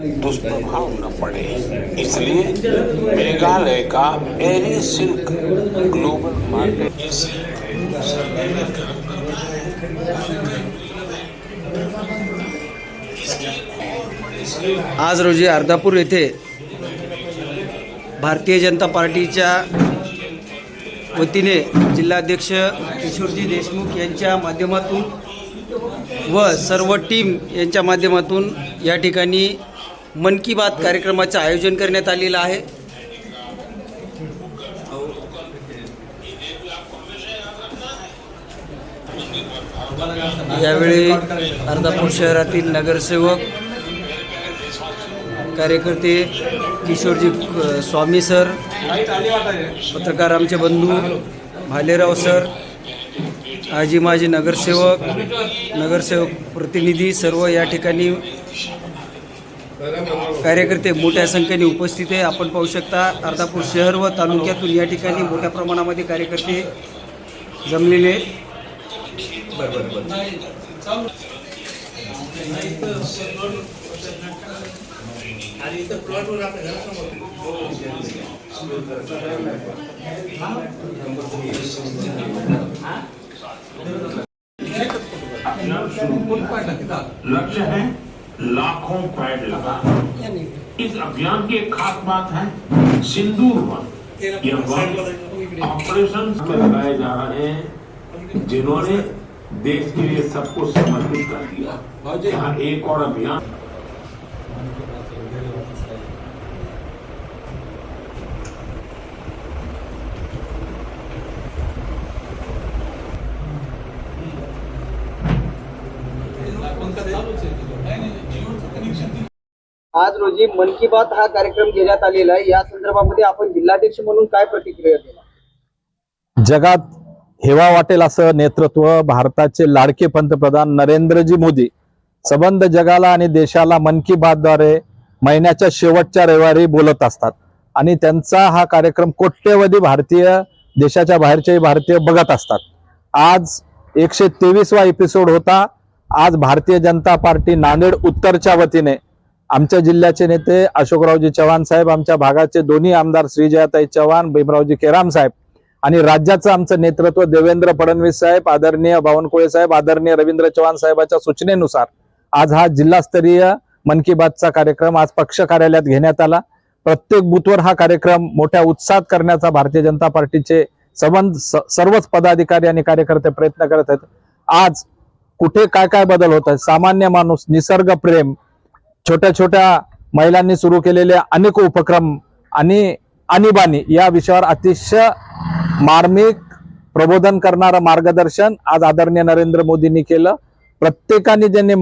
दुष्प्रभाव न पड़े। इसलिए मेघालय का एरी सिल्क ग्लोबल मार्केट आज रोजी अर्धापूर येथे भारतीय जनता पार्टीच्या वतीने जिल्हाध्यक्ष किशोरजी देशमुख यांच्या माध्यमातून व सर्व टीम यांच्या माध्यमातून या ठिकाणी मन की बात कार्यक्रमाचं आयोजन करण्यात आलेलं आहे. यावेळी अर्धापूर शहरातील नगरसेवक कार्यकर्ते किशोरजी स्वामी सर पत्रकार आमचे बंधू भालेराव सर आजी माजी नगरसेवक नगरसेवक प्रतिनिधी सर्व या ठिकाणी कार्यकर्ते मोठ्या संख्येने उपस्थित आहे. आपण पाहू शकता अर्धापूर शहर व तालुक्यातून या ठिकाणी मोठ्या प्रमाणामध्ये कार्यकर्ते जमलेले लक्ष्य है? लाखों पैड लगा। इस अभियान की एक खास बात है सिंदूर वन। यह वन ऑपरेशन में लगाए जा रहे हैं जिन्होंने देश के लिए सब कुछ समर्पित कर दिया। यहाँ एक और अभियान। आज रोजी मन की बात हा कार्यक्रम घेण्यात आलेला आहे. या संदर्भामध्ये आपण जिल्हाध्यक्ष म्हणून काय प्रतिक्रिया दिला जगात हेवा वाटेल असं नेतृत्व भारताचे लाडके पंतप्रधान नरेंद्रजी मोदी संबंध जगाला आणि देशाला मन की बातद्वारे महिन्याच्या शेवटच्या रविवारी बोलत असतात. आणि त्यांचा हा कार्यक्रम कोट्यवधी भारतीय देशाच्या बाहेरचेही भारतीय बघत असतात. आज एकशे तेवीसवा एपिसोड होता. आज भारतीय जनता पार्टी नांदेड उत्तरच्या वतीने आमच्या जिल्ह्याचे नेते अशोकरावजी चव्हाण साहेब आमच्या भागाचे दोन्ही आमदार श्रीजयाताई चव्हाण भीमरावजी केराम साहेब आणि राज्याचं आमचं नेतृत्व देवेंद्र फडणवीस साहेब आदरणीय बावनकुळे साहेब आदरणीय रवींद्र चव्हाण साहेबाच्या सूचनेनुसार आज हा जिल्हास्तरीय मन की बातचा कार्यक्रम आज पक्ष कार्यालयात घेण्यात आला. प्रत्येक बूथवर हा कार्यक्रम मोठ्या उत्साहात करण्याचा भारतीय जनता पार्टीचे संबंध सर्वच पदाधिकारी आणि कार्यकर्ते प्रयत्न करत आहेत. आज कुठे काय काय बदल होत आहेत? सामान्य माणूस निसर्ग प्रेम छोट्या छोट्या महिलांनी सुरू केलेले अनेक उपक्रम आणि आणीबाणी या विषयावर अतिशय मार्मिक प्रबोधन करणारं मार्गदर्शन आज आदरणीय नरेंद्र मोदींनी केलं. प्रत्येकाने ज्यांनी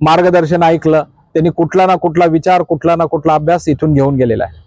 मार्गदर्शन ऐकलं त्यांनी कुठला ना कुठला विचार कुठला ना कुठला अभ्यास इथून घेऊन गेलेला आहे.